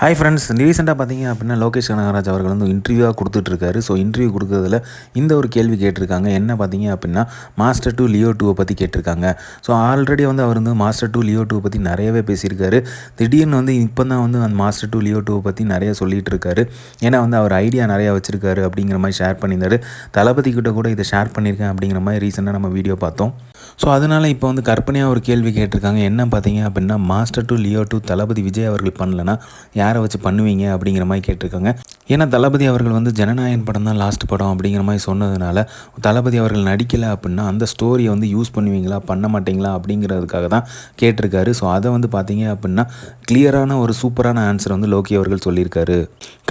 Hi friends ரீசெண்டாக பார்த்தீங்க அப்படின்னா லோகேஷ் கனகராஜ் அவர்கள் வந்து இன்டர்வியூவாக கொடுத்துட்ருக்காரு ஸோ இன்டர்வியூ கொடுக்குறதுல இந்த ஒரு கேள்வி கேட்டிருக்காங்க. என்ன பார்த்தீங்க அப்படின்னா மாஸ்டர் டூ லியோ டூவை பற்றி கேட்டிருக்காங்க. ஸோ ஆல்ரெடி வந்து அவர் வந்து மாஸ்டர் டூ லியோ டூவை பற்றி நிறையவே பேசியிருக்காரு. திடீர்னு வந்து இப்போ தான் வந்து அந்த மாஸ்டர் டூ லியோ டூவை பற்றி நிறைய சொல்லிகிட்டு இருக்காரு ஏன்னா வந்து அவர் ஐடியா நிறையா வச்சுருக்காரு அப்படிங்கிற மாதிரி ஷேர் பண்ணியிருந்தாரு. தளபதி கிட்ட கூட இதை ஷேர் பண்ணியிருக்கேன் அப்படிங்கிற மாதிரி ரீசெண்டாக நம்ம வீடியோ பார்த்தோம். ஸோ அதனால் இப்போ வந்து கற்பனையாக ஒரு கேள்வி கேட்டிருக்காங்க. என்ன பார்த்தீங்க அப்படின்னா master to Leo to Thalapathy Vijay அவர்கள் பண்ணலன்னா யாரை வச்சு பண்ணுவீங்க அப்படிங்கிற மாதிரி கேட்டிருக்காங்க. ஏன்னா தளபதி அவர்கள் வந்து ஜனநாயகன் படம் தான் லாஸ்ட் படம் அப்படிங்கிற மாதிரி சொன்னதுனால தளபதி அவர்கள் நடிக்கலை அப்படின்னா அந்த ஸ்டோரியை வந்து யூஸ் பண்ணுவீங்களா பண்ண மாட்டீங்களா அப்படிங்கிறதுக்காக தான் கேட்டிருக்காரு. ஸோ அதை வந்து பார்த்தீங்க அப்படின்னா கிளியரான ஒரு சூப்பரான ஆன்சர் வந்து லோகி அவர்கள் சொல்லியிருக்காரு.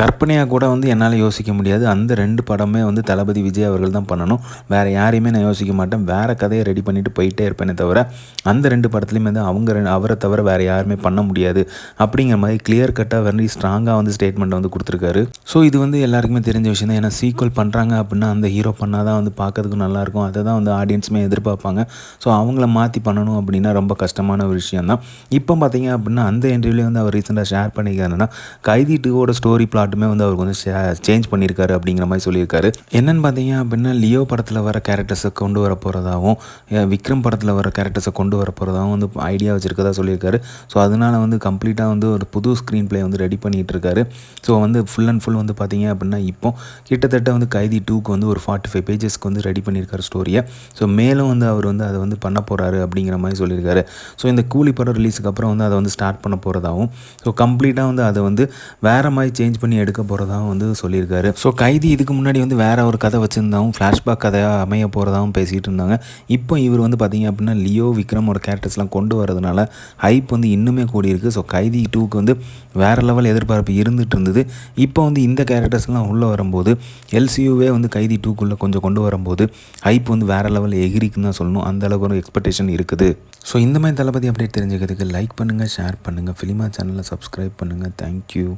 கற்பனையாக கூட வந்து என்னால் யோசிக்க முடியாது. அந்த ரெண்டு படமே வந்து தளபதி விஜய் அவர்கள் தான் பண்ணணும். வேறு யாரையுமே நான் யோசிக்க மாட்டேன். வேறு கதையை ரெடி பண்ணிவிட்டு பண்ணிட்டு போயிட்டே இருப்பேனே தவிர அந்த ரெண்டு படத்துலையுமே வந்து அவங்க அவரை தவிர வேறு யாருமே பண்ண முடியாது. அப்படிங்கிற மாதிரி கிளியர் கட்டாக வெரி ஸ்ட்ராங்காக வந்து ஸ்டேட்மெண்ட் வந்து கொடுத்துருக்காரு. ஸோ இது வந்து எல்லாருக்குமே தெரிஞ்ச விஷயம் தான் ஏன்னா சீக்வல் பண்ணுறாங்க அப்படின்னா அந்த ஹீரோ பண்ணால் தான் வந்து பார்க்கறதுக்கு நல்லாயிருக்கும். அதை தான் வந்து ஆடியன்ஸுமே எதிர்பார்ப்பாங்க. ஸோ அவங்கள மாற்றி பண்ணணும் அப்படின்னா ரொம்ப கஷ்டமான ஒரு விஷயம் தான் இப்போ பார்த்தீங்க அப்படின்னா அந்த இன்டர்வியூலேயே வந்து அவர் ரீசெண்டாக ஷேர் பண்ணியிருக்காருன்னா கைதி டூவோட ஸ்டோரி பிளாட்டுமே வந்து அவருக்கு வந்து சேஞ்ச் பண்ணியிருக்காரு அப்படிங்கிற மாதிரி சொல்லியிருக்காரு. என்னன்னு பார்த்தீங்க அப்படின்னா லியோ படத்தில் வர கேரக்டர்ஸை கொண்டு வர போகிறதாகவும் விக்ரம் படத்தில் வர கேரக்டர்ஸை கொண்டு வர போகிறதாகவும் வந்து ஐடியா வச்சுருக்கதா சொல்லியிருக்காரு. ஸோ அதனால் வந்து கம்ப்ளீட்டாக வந்து ஒரு புது ஸ்க்ரீன் ப்ளே வந்து ரெடி பண்ணிகிட்டு இருக்காரு ஸோ வந்து ஃபுல் அண்ட் ஃபுல் வந்து பார்த்தீங்க அப்படின்னா இப்போ கிட்டத்தட்ட வந்து கைதி டூக்கு வந்து ஒரு ஃபார்ட்டி ஃபைவ் பேஜஸ்க்கு வந்து ரெடி பண்ணியிருக்காரு ஸ்டோரியை ஸோ மேலும் வந்து அவர் வந்து அதை வந்து பண்ண போகிறாரு அப்படிங்கிற மாதிரி சொல்லியிருக்காரு. ஸோ இந்த கூலி படம் ரிலீஸுக்கு அப்புறம் வந்து அதை வந்து ஸ்டார்ட் பண்ண போகிறதாகவும் ஸோ கம்ப்ளீட்டாக வந்து அதை வந்து வேறு மாதிரி சேஞ்ச் பண்ணி எடுக்க போகிறதாகவும் வந்து சொல்லியிருக்காரு. ஸோ கைதி இதுக்கு முன்னாடி வந்து வேறு ஒரு கதை வச்சுருந்தாவும் ஃப்ளாஷ்பேக் கதையாக அமைய போகிறதாகவும் பேசிகிட்டு இருந்தாங்க இப்போ இவர் வந்து பார்த்தீங்க அப்படின்னா லியோ விக்ரமோட கேரக்டர்ஸ்லாம் கொண்டு வரதுனால ஹைப் வந்து இன்னுமே கூடி இருக்குது ஸோ கைதி டூக்கு வந்து வேறு லெவல் எதிர்பார்ப்பு இருந்துட்டு இருந்தது. இப்போ வந்து இந்த கேரக்டர்ஸ்லாம் உள்ளே வரும்போது எல்சியூவே வந்து கைதி டூக்குள்ளே கொஞ்சம் கொண்டு வரும்போது ஹைப் வந்து வேறு லெவல் எகிரிக்குன்னு தான் சொல்லணும். அந்த அளவுக்கு ஒரு எக்ஸ்பெக்டேஷன் இருக்குது. ஸோ இந்த மாதிரி தளபதி அப்டேட் தெரிஞ்சுக்கிறதுக்கு லைக் பண்ணுங்கள் ஷேர் பண்ணுங்கள் ஃபிலிமா சேனலை சப்ஸ்கிரைப் பண்ணுங்கள் தேங்க்யூ